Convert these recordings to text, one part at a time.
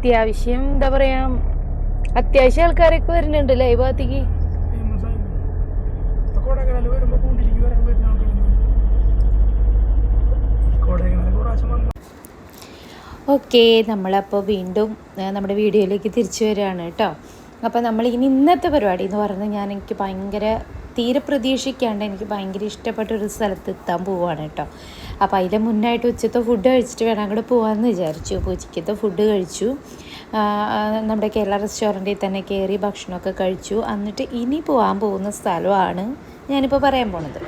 അത്യാവശ്യം എന്താ പറയാ അത്യാവശ്യം ആൾക്കാരൊക്കെ വരുന്നുണ്ട് ലൈവ് ഭാഗത്തേക്ക്? ഓക്കെ നമ്മളപ്പോൾ വീണ്ടും നമ്മുടെ വീഡിയോയിലേക്ക് തിരിച്ചു വരികയാണ് കേട്ടോ അപ്പോൾ നമ്മൾ ഇനി ഇന്നത്തെ പരിപാടി എന്ന് പറയുന്നത് ഞാൻ എനിക്ക് ഭയങ്കര തീരെ പ്രതീക്ഷിക്കാണ്ട് എനിക്ക് ഭയങ്കര ഇഷ്ടപ്പെട്ട ഒരു സ്ഥലത്ത് എത്താൻ പോവുകയാണ് കേട്ടോ. അപ്പോൾ അതിന്റെ മുന്നായിട്ട് ഉച്ചത്തെ ഫുഡ് കഴിച്ചിട്ട് വേണം അങ്ങോട്ട് പോകാമെന്ന് വിചാരിച്ചു. അപ്പോൾ ഉച്ചയ്ക്കത്തെ ഫുഡ് കഴിച്ചു. നമ്മുടെ കേരള റെസ്റ്റോറന്റിൽ തന്നെ കയറി ഭക്ഷണമൊക്കെ കഴിച്ചു. എന്നിട്ട് ഇനി പോകാൻ പോകുന്ന സ്ഥലമാണ് ഞാനിപ്പോൾ പറയാൻ പോണത്.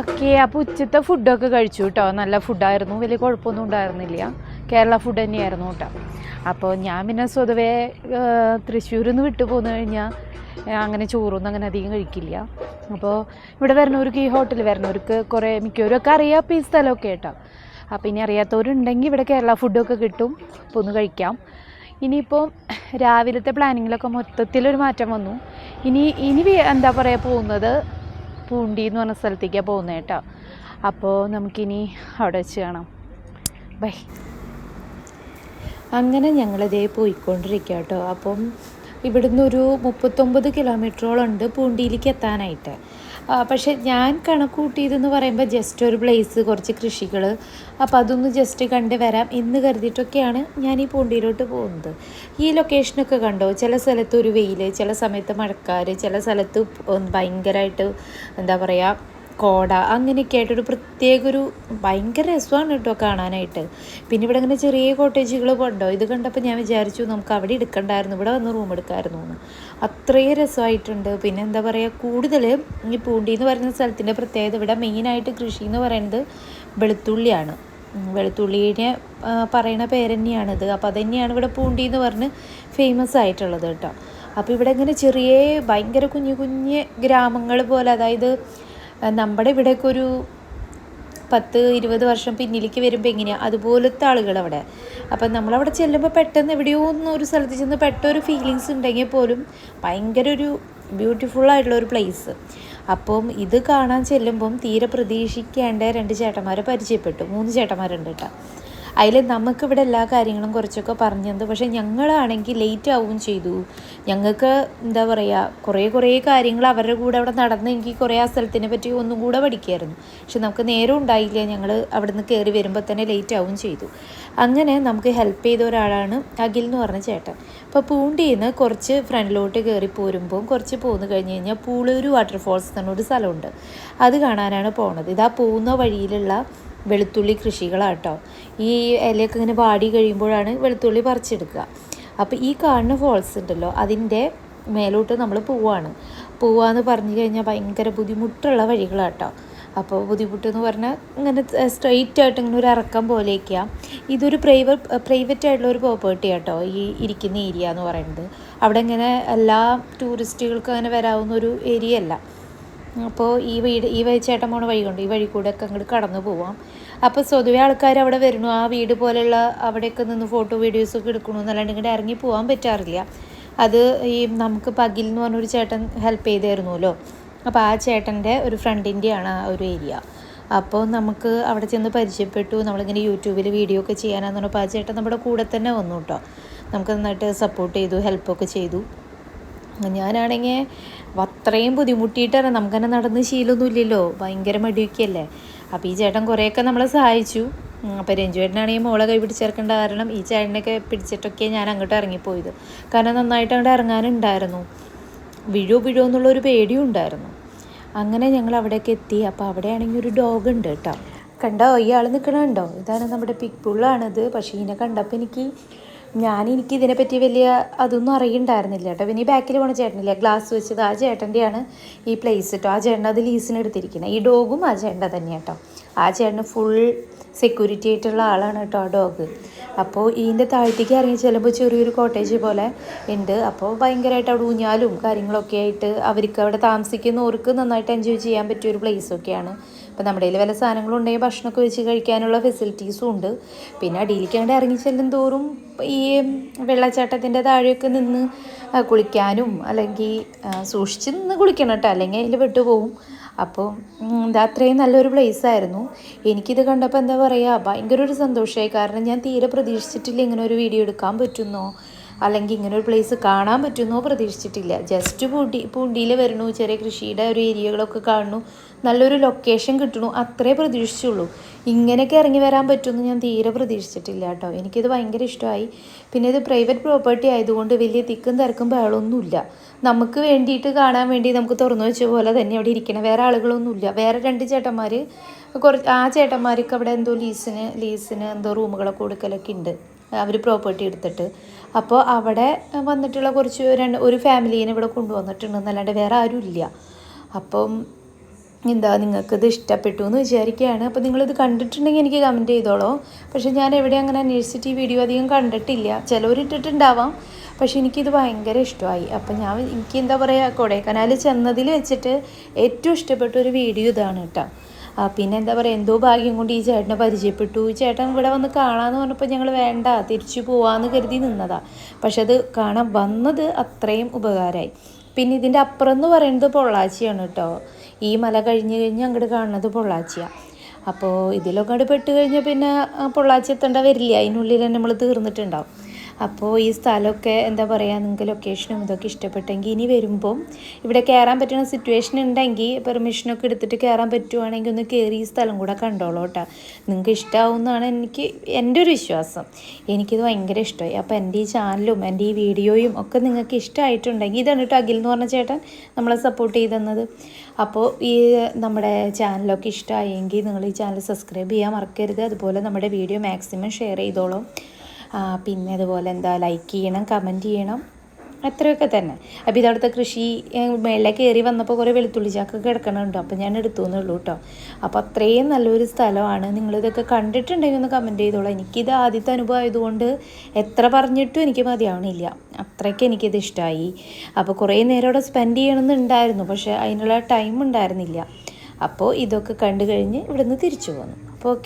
ഓക്കെ അപ്പോൾ ഉച്ചത്തെ ഫുഡൊക്കെ കഴിച്ചു കേട്ടോ നല്ല ഫുഡായിരുന്നു വലിയ കുഴപ്പമൊന്നും ഉണ്ടായിരുന്നില്ല. കേരള ഫുഡ് തന്നെയായിരുന്നു കേട്ടോ അപ്പോൾ ഞാൻ പിന്നെ സ്വതവേ തൃശ്ശൂരിൽ നിന്ന് വിട്ടു പോന്നു കഴിഞ്ഞാൽ അങ്ങനെ ചോറൊന്നും അങ്ങനെ അധികം കഴിക്കില്ല. അപ്പോൾ ഇവിടെ വരുന്നവർക്ക് ഈ ഹോട്ടൽ വരുന്നവർക്ക് കുറേ മിക്കവരൊക്കെ അറിയാം അപ്പോൾ ഈ സ്ഥലമൊക്കെ കേട്ടോ. അപ്പോൾ ഇനി അറിയാത്തവരുണ്ടെങ്കിൽ ഇവിടെ കേരള ഫുഡൊക്കെ കിട്ടും. അപ്പോൾ ഒന്ന് കഴിക്കാം. ഇനിയിപ്പോൾ രാവിലത്തെ പ്ലാനിങ്ങിലൊക്കെ മൊത്തത്തിലൊരു മാറ്റം വന്നു. ഇനി ഇനി എന്താ പറയുക പോകുന്നത്? പൂണ്ടി എന്ന് പറഞ്ഞ സ്ഥലത്തേക്കാണ് പോകുന്നത് കേട്ടോ. അപ്പോൾ നമുക്കിനി അവിടെ വെച്ച് കാണാം. ബൈ അങ്ങനെ ഞങ്ങളിതേ പോയിക്കൊണ്ടിരിക്കുക കേട്ടോ. അപ്പം ഇവിടുന്ന് ഒരു മുപ്പത്തൊമ്പത് കിലോമീറ്ററോളം ഉണ്ട് പൂണ്ടിയിലേക്ക് എത്താനായിട്ട്. പക്ഷേ ഞാൻ കണക്ക് കൂട്ടിയതെന്ന് പറയുമ്പോൾ ജസ്റ്റ് ഒരു പ്ലേസ് കുറച്ച് കൃഷികൾ അപ്പോൾ അതൊന്ന് ജസ്റ്റ് കണ്ട് വരാം എന്ന് കരുതിയിട്ടൊക്കെയാണ് ഞാൻ ഈ പൂണ്ടിയിലോട്ട് പോകുന്നത്. ഈ ലൊക്കേഷനൊക്കെ കണ്ടോ? ചില സ്ഥലത്ത് ഒരു വെയിൽ ചില സമയത്ത് മഴക്കാർ ചില സ്ഥലത്ത് ഭയങ്കരമായിട്ട് എന്താ പറയുക കോട അങ്ങനെയൊക്കെ ആയിട്ടൊരു പ്രത്യേക ഒരു ഭയങ്കര രസമാണ് കേട്ടോ കാണാനായിട്ട്. പിന്നെ ഇവിടെ ഇങ്ങനെ ചെറിയ കോട്ടേജുകൾ പോണ്ടോ ഇത് കണ്ടപ്പോൾ ഞാൻ വിചാരിച്ചു നമുക്ക് അവിടെ എടുക്കണ്ടായിരുന്നു ഇവിടെ വന്ന് റൂം എടുക്കാമായിരുന്നു എന്ന് അത്രയും രസമായിട്ടുണ്ട്. പിന്നെ എന്താ പറയുക കൂടുതൽ ഈ പൂണ്ടി എന്ന് പറയുന്ന സ്ഥലത്തിന്റെ പ്രത്യേകത ഇവിടെ മെയിനായിട്ട് കൃഷി എന്ന് പറയുന്നത് വെളുത്തുള്ളിയാണ്. വെളുത്തുള്ളിനെ പറയണ പേര് തന്നെയാണിത് അപ്പോൾ അതുതന്നെയാണ് ഇവിടെ പൂണ്ടി എന്ന് പറഞ്ഞ് ഫേമസ് ആയിട്ടുള്ളത് കേട്ടോ. അപ്പോൾ ഇവിടെ ഇങ്ങനെ ചെറിയ ഭയങ്കര കുഞ്ഞു കുഞ്ഞ് ഗ്രാമങ്ങൾ പോലെ അതായത് നമ്മുടെ ഇവിടെയൊക്കെ ഒരു പത്ത് ഇരുപത് വർഷം പിന്നിലേക്ക് വരുമ്പോൾ എങ്ങനെയാണ് അതുപോലത്തെ ആളുകൾ അവിടെ അപ്പം നമ്മളവിടെ ചെല്ലുമ്പോൾ പെട്ടെന്ന് എവിടെയോ ഒന്ന് ഒരു സ്ഥലത്ത് ചെന്ന് പെട്ടൊരു ഫീലിങ്സ് ഉണ്ടെങ്കിൽ പോലും ഭയങ്കര ഒരു ബ്യൂട്ടിഫുൾ ആയിട്ടുള്ള ഒരു പ്ലേസ് അപ്പം ഇത് കാണാൻ ചെല്ലുമ്പം തീരെ പ്രതീക്ഷിക്കേണ്ട രണ്ട് ചേട്ടന്മാരെ പരിചയപ്പെട്ടു. മൂന്ന് ചേട്ടന്മാരുണ്ട് കേട്ടോ. അതിൽ നമുക്കിവിടെ എല്ലാ കാര്യങ്ങളും കുറച്ചൊക്കെ പറഞ്ഞു തന്നു പക്ഷേ ഞങ്ങളാണെങ്കിൽ ലേറ്റ് ആവുകയും ചെയ്തു. ഞങ്ങൾക്ക് എന്താ പറയുക കുറേ കുറേ കാര്യങ്ങൾ അവരുടെ കൂടെ അവിടെ നടന്ന് എനിക്ക് കുറേ ആ സ്ഥലത്തിനെ പറ്റി ഒന്നും കൂടെ പഠിക്കുമായിരുന്നു പക്ഷെ നമുക്ക് നേരം ഉണ്ടായില്ല. ഞങ്ങൾ അവിടെ നിന്ന് കയറി വരുമ്പോൾ തന്നെ ലേറ്റ് ആവുകയും ചെയ്തു. അങ്ങനെ നമുക്ക് ഹെൽപ്പ് ചെയ്ത ഒരാളാണ് അഖിൽ എന്ന് പറഞ്ഞ ചേട്ടൻ. അപ്പോൾ പൂണ്ടിയിൽ നിന്ന് കുറച്ച് ഫ്രണ്ടിലോട്ട് കയറി പോരുമ്പോൾ കുറച്ച് പോന്നു കഴിഞ്ഞ് കഴിഞ്ഞാൽ പൂളൂർ വാട്ടർഫോൾസ് എന്ന് ഒരു സ്ഥലമുണ്ട്. അത് കാണാനാണ് പോണത്. ഇതാ പോകുന്ന വഴിയിലുള്ള വെളുത്തുള്ളി കൃഷികളാട്ടോ. ഈ ഇലയൊക്കെ ഇങ്ങനെ വാടി കഴിയുമ്പോഴാണ് വെളുത്തുള്ളി പറിച്ചെടുക്കുക. അപ്പോൾ ഈ കാണുന്ന ഫോൾസ് ഉണ്ടല്ലോ അതിന്റെ മേലോട്ട് നമ്മൾ പോവാണ്. പോവാന്ന് പറഞ്ഞു കഴിഞ്ഞാൽ ഭയങ്കര ബുദ്ധിമുട്ടുള്ള വഴികളാട്ടോ. അപ്പോൾ ബുദ്ധിമുട്ടെന്ന് പറഞ്ഞാൽ ഇങ്ങനെ സ്ട്രെയിറ്റ് ആയിട്ട് ഇങ്ങനെ ഒരു ഇറക്കം പോലെയൊക്കെയാണ് ഇതൊരു പ്രൈവറ്റ് പ്രൈവറ്റ് ആയിട്ടുള്ള ഒരു പ്രോപ്പർട്ടി ആട്ടോ ഈ ഇരിക്കുന്ന ഏരിയ എന്ന് പറയുന്നത്. അവിടെ ഇങ്ങനെ എല്ലാ ടൂറിസ്റ്റുകൾക്കും അങ്ങനെ വരാവുന്ന ഒരു ഏരിയ അല്ല. അപ്പോൾ ഈ വീട് ഈ ചേട്ടൻ പോണ വഴി കൊണ്ട് ഈ വഴി കൂടെ ഒക്കെ അങ്ങോട്ട് കടന്നു പോവാം. അപ്പോൾ സ്വതവേ ആൾക്കാർ അവിടെ വരുന്നു. ആ വീട് പോലെയുള്ള അവിടെയൊക്കെ നിന്ന് ഫോട്ടോ വീഡിയോസ് ഒക്കെ എടുക്കണു എന്നല്ലാണ്ട് ഇങ്ങോട്ട് ഇറങ്ങി പോകാൻ പറ്റാറില്ല. അത് ഈ നമുക്ക് പകിൽ എന്ന് പറഞ്ഞൊരു ചേട്ടൻ ഹെൽപ്പ് ചെയ്തായിരുന്നല്ലോ. അപ്പോൾ ആ ചേട്ടന്റെ ഒരു ഫ്രണ്ടിന്റെയാണ് ആ ഒരു ഏരിയ അപ്പോൾ നമുക്ക് അവിടെ ചെന്ന് പരിചയപ്പെട്ടു. നമ്മളിങ്ങനെ യൂട്യൂബിൽ വീഡിയോ ഒക്കെ ചെയ്യാനാന്ന് പറഞ്ഞപ്പോൾ ആ ചേട്ടൻ നമ്മുടെ കൂടെ തന്നെ വന്നു കേട്ടോ. നമുക്ക് നന്നായിട്ട് സപ്പോർട്ട് ചെയ്തു ഹെൽപ്പൊക്കെ ചെയ്തു. ഞാനാണെങ്കിൽ അത്രയും ബുദ്ധിമുട്ടിയിട്ടാണ് നമുക്കന്നെ നടന്ന് ശീലമൊന്നുമില്ലല്ലോ. ഭയങ്കര മടിയൊക്കെയല്ലേ. അപ്പോൾ ഈ ചേട്ടൻ കുറേയൊക്കെ നമ്മളെ സഹായിച്ചു. അപ്പോൾ രഞ്ജു ചേട്ടനാണെങ്കിൽ മോളെ കൈ പിടിച്ചേർക്കേണ്ട കാരണം ഈ ചേട്ടനൊക്കെ പിടിച്ചിട്ടൊക്കെ ഞാൻ അങ്ങോട്ട് ഇറങ്ങിപ്പോയത്. കാരണം നന്നായിട്ട് അങ്ങോട്ട് ഇറങ്ങാനുണ്ടായിരുന്നു. വിഴോ വിഴോ എന്നുള്ളൊരു പേടിയും ഉണ്ടായിരുന്നു. അങ്ങനെ ഞങ്ങൾ അവിടെയൊക്കെ എത്തി. അപ്പോൾ അവിടെയാണെങ്കിൽ ഒരു ഡോഗ് ഉണ്ട് കേട്ടോ. കണ്ടോ? ഇയാൾ നിൽക്കണുണ്ടോ ഇതാണ് നമ്മുടെ പിക് പുള്ളാണിത്. പക്ഷേ ഇതിനെ കണ്ടപ്പോൾ എനിക്ക് ഞാൻ എനിക്ക് ഇതിനെപ്പറ്റി വലിയ അതൊന്നും അറിയണ്ടായിരുന്നില്ല കേട്ടോ. പിന്നെ ഈ ബാക്കിൽ പോണ ചേട്ടനില്ല? ഗ്ലാസ് വെച്ചത് ആ ചേട്ടന്റെയാണ് ഈ പ്ലേസ് കേട്ടോ ആ ചേട്ടൻ അത് ലീസിന് എടുത്തിരിക്കുന്നത് ഈ ഡോഗും ആ ചേട്ടന്റെ തന്നെ കേട്ടോ. ആ ചേട്ടന് ഫുൾ സെക്യൂരിറ്റി ആയിട്ടുള്ള ആളാണ് കേട്ടോ ആ ഡോഗ് അപ്പോൾ ഇതിന്റെ താഴത്തേക്ക് ഇറങ്ങി ചെല്ലുമ്പോൾ ചെറിയൊരു കോട്ടേജ് പോലെ ഉണ്ട്. അപ്പോൾ ഭയങ്കരമായിട്ട് അവിടെ ഊഞ്ഞാലും കാര്യങ്ങളൊക്കെ ആയിട്ട് അവർക്ക് അവിടെ താമസിക്കുന്നവർക്ക് നന്നായിട്ട് എൻജോയ് ചെയ്യാൻ പറ്റിയ ഒരു പ്ലേസൊക്കെയാണ് അപ്പോൾ നമ്മുടെ കയ്യിൽ വല്ല സാധനങ്ങളും ഉണ്ടെങ്കിൽ ഭക്ഷണമൊക്കെ വെച്ച് കഴിക്കാനുള്ള ഫെസിലിറ്റീസും ഉണ്ട്. പിന്നെ അടിയിലേക്ക് അങ്ങോട്ട് ഇറങ്ങി ചെല്ലും തോറും ഈ വെള്ളച്ചാട്ടത്തിന്റെ താഴെയൊക്കെ നിന്ന് കുളിക്കാനും അല്ലെങ്കിൽ സൂക്ഷിച്ച് നിന്ന് കുളിക്കണം കേട്ടോ. അല്ലെങ്കിൽ അതിൽ വിട്ടുപോകും അപ്പോൾ ഇത് അത്രയും നല്ലൊരു place ആയിരുന്നു. എനിക്കിത് കണ്ടപ്പോൾ എന്താ പറയുക ഭയങ്കര ഒരു സന്തോഷമായി. കാരണം ഞാൻ തീരെ പ്രതീക്ഷിച്ചിട്ടില്ല ഇങ്ങനെ ഒരു വീഡിയോ എടുക്കാൻ പറ്റുന്നോ. അല്ലെങ്കിൽ ഇങ്ങനെ ഒരു പ്ലേസ് കാണാൻ പറ്റുമെന്നോ പ്രതീക്ഷിച്ചിട്ടില്ല. ജസ്റ്റ് പൂണ്ടി പൂണ്ടിയിൽ വരണു ചെറിയ കൃഷിയുടെ ഒരു ഏരിയകളൊക്കെ കാണുന്നു. നല്ലൊരു ലൊക്കേഷൻ കിട്ടണു അത്രേ പ്രതീക്ഷിച്ചുള്ളൂ. ഇങ്ങനെയൊക്കെ ഇറങ്ങി വരാൻ പറ്റുമെന്ന് ഞാൻ തീരെ പ്രതീക്ഷിച്ചിട്ടില്ല കേട്ടോ. എനിക്കിത് ഭയങ്കര ഇഷ്ടമായി. പിന്നെ ഇത് പ്രൈവറ്റ് പ്രോപ്പർട്ടി ആയതുകൊണ്ട് വലിയ തിക്കും തിരക്കും ബഹളമൊന്നുമില്ല. നമുക്ക് വേണ്ടിയിട്ട് കാണാൻ വേണ്ടി നമുക്ക് തുറന്നു വെച്ച പോലെ തന്നെ അവിടെ ഇരിക്കണം വേറെ ആളുകളൊന്നുമില്ല. വേറെ രണ്ട് ചേട്ടന്മാർ കുറച്ച് ആ ചേട്ടന്മാർക്ക് അവിടെ എന്തോ ലീസിന് ലീസിന് എന്തോ റൂമുകളൊക്കെ കൊടുക്കലൊക്കെ ഉണ്ട്. അവർ പ്രോപ്പർട്ടി എടുത്തിട്ട്. അപ്പോൾ അവിടെ വന്നിട്ടുള്ള കുറച്ച് രണ്ട് ഒരു ഫാമിലീനെ ഇവിടെ കൊണ്ടുവന്നിട്ടുണ്ട് എന്നല്ലാണ്ട് വേറെ ആരും ഇല്ല അപ്പം എന്താ നിങ്ങൾക്കിത് ഇഷ്ടപ്പെട്ടു എന്ന് വിചാരിക്കുകയാണ്. അപ്പോൾ നിങ്ങളിത് കണ്ടിട്ടുണ്ടെങ്കിൽ എനിക്ക് കമന്റ് ചെയ്തോളൂ. പക്ഷേ ഞാൻ എവിടെ അങ്ങനെ അന്വേഷിച്ചിട്ട് ഈ വീഡിയോ അധികം കണ്ടിട്ടില്ല. ചിലവരിട്ടിട്ടുണ്ടാവാം പക്ഷേ എനിക്കിത് ഭയങ്കര ഇഷ്ടമായി. അപ്പം ഞാൻ എനിക്ക് എന്താ പറയുക കൊടൈക്കനാൽ ചെന്നതിൽ വെച്ചിട്ട് ഏറ്റവും ഇഷ്ടപ്പെട്ട ഒരു വീഡിയോ ഇതാണ് കേട്ടോ. പിന്നെ എന്താ പറയുക എന്തോ ഭാഗ്യം കൊണ്ട് ഈ ചേട്ടനെ പരിചയപ്പെട്ടു. ഈ ചേട്ടൻ ഇവിടെ വന്ന് കാണാമെന്ന് പറഞ്ഞപ്പോൾ ഞങ്ങൾ വേണ്ട തിരിച്ചു പോവാന്ന് കരുതി നിന്നതാ. പക്ഷെ അത് കാണാൻ വന്നത് അത്രയും ഉപകാരമായി പിന്നെ ഇതിന്റെ അപ്പുറം എന്ന് പറയുന്നത് പൊള്ളാച്ചിയാണ് കേട്ടോ ഈ മല കഴിഞ്ഞ് കഴിഞ്ഞ് അങ്ങോട്ട് കാണുന്നത് പൊള്ളാച്ചിയാണ് അപ്പോൾ ഇതിലൊക്കെ പെട്ട് കഴിഞ്ഞാൽ പിന്നെ പൊള്ളാച്ചി എത്തേണ്ട വരില്ല. അതിനുള്ളിൽ തന്നെ നമ്മൾ തീർന്നിട്ടുണ്ടാവും. അപ്പോൾ ഈ സ്ഥലമൊക്കെ എന്താ പറയുക നിങ്ങൾക്ക് ലൊക്കേഷനും ഇതൊക്കെ ഇഷ്ടപ്പെട്ടെങ്കിൽ ഇനി വരുമ്പം ഇവിടെ കയറാൻ പറ്റുന്ന സിറ്റുവേഷൻ ഉണ്ടെങ്കിൽ പെർമിഷനൊക്കെ എടുത്തിട്ട് കയറാൻ പറ്റുവാണെങ്കിൽ ഒന്ന് കയറി ഈ സ്ഥലം കൂടെ കണ്ടോളൂ കേട്ടോ നിങ്ങൾക്ക് ഇഷ്ടമാവുമെന്നാണ് എനിക്ക് എന്റെ ഒരു വിശ്വാസം. എനിക്കിത് ഭയങ്കര ഇഷ്ടമായി. അപ്പോൾ എന്റെ ഈ ചാനലും എന്റെ ഈ വീഡിയോയും ഒക്കെ നിങ്ങൾക്ക് ഇഷ്ടമായിട്ടുണ്ടെങ്കിൽ ഇതാണ് കേട്ടോ അഖിൽ എന്ന് പറഞ്ഞ ചേട്ടൻ നമ്മളെ സപ്പോർട്ട് ചെയ്തെന്നത് അപ്പോൾ ഈ നമ്മുടെ ചാനലൊക്കെ ഇഷ്ടമായെങ്കിൽ നിങ്ങൾ ഈ ചാനൽ സബ്സ്ക്രൈബ് ചെയ്യാൻ മറക്കരുത്. അതുപോലെ നമ്മുടെ വീഡിയോ മാക്സിമം ഷെയർ ചെയ്തോളൂ. പിന്നെ അതുപോലെ എന്താ ലൈക്ക് ചെയ്യണം കമന്റ് ചെയ്യണം. അത്രയൊക്കെ തന്നെ. അപ്പോൾ ഇതവിടുത്തെ കൃഷി മേളിലേക്ക് മേളിലെ കയറി വന്നപ്പോൾ കുറേ വെളുത്തുള്ളി ചാക്ക് കിടക്കണുണ്ട്. അപ്പോൾ ഞാൻ എടുത്തു എന്നുള്ളൂ കേട്ടോ അപ്പോൾ അത്രയും നല്ലൊരു സ്ഥലമാണ്. നിങ്ങളിതൊക്കെ കണ്ടിട്ടുണ്ടെങ്കിൽ ഒന്ന് കമന്റ് ചെയ്തോളാം. എനിക്കിത് ആദ്യത്തെ അനുഭവം ആയതുകൊണ്ട് എത്ര പറഞ്ഞിട്ടും എനിക്ക് മതിയാവണില്ല. അത്രയ്ക്ക് എനിക്കിത് ഇഷ്ടമായി അപ്പോൾ കുറേ നേരം അവിടെ സ്പെൻഡ് ചെയ്യണമെന്നുണ്ടായിരുന്നു. പക്ഷേ അതിനുള്ള ടൈം ഉണ്ടായിരുന്നില്ല. അപ്പോൾ ഇതൊക്കെ കണ്ടു കഴിഞ്ഞ് ഇവിടുന്ന് തിരിച്ചു പോന്നു. അപ്പോൾ ഓക്കെ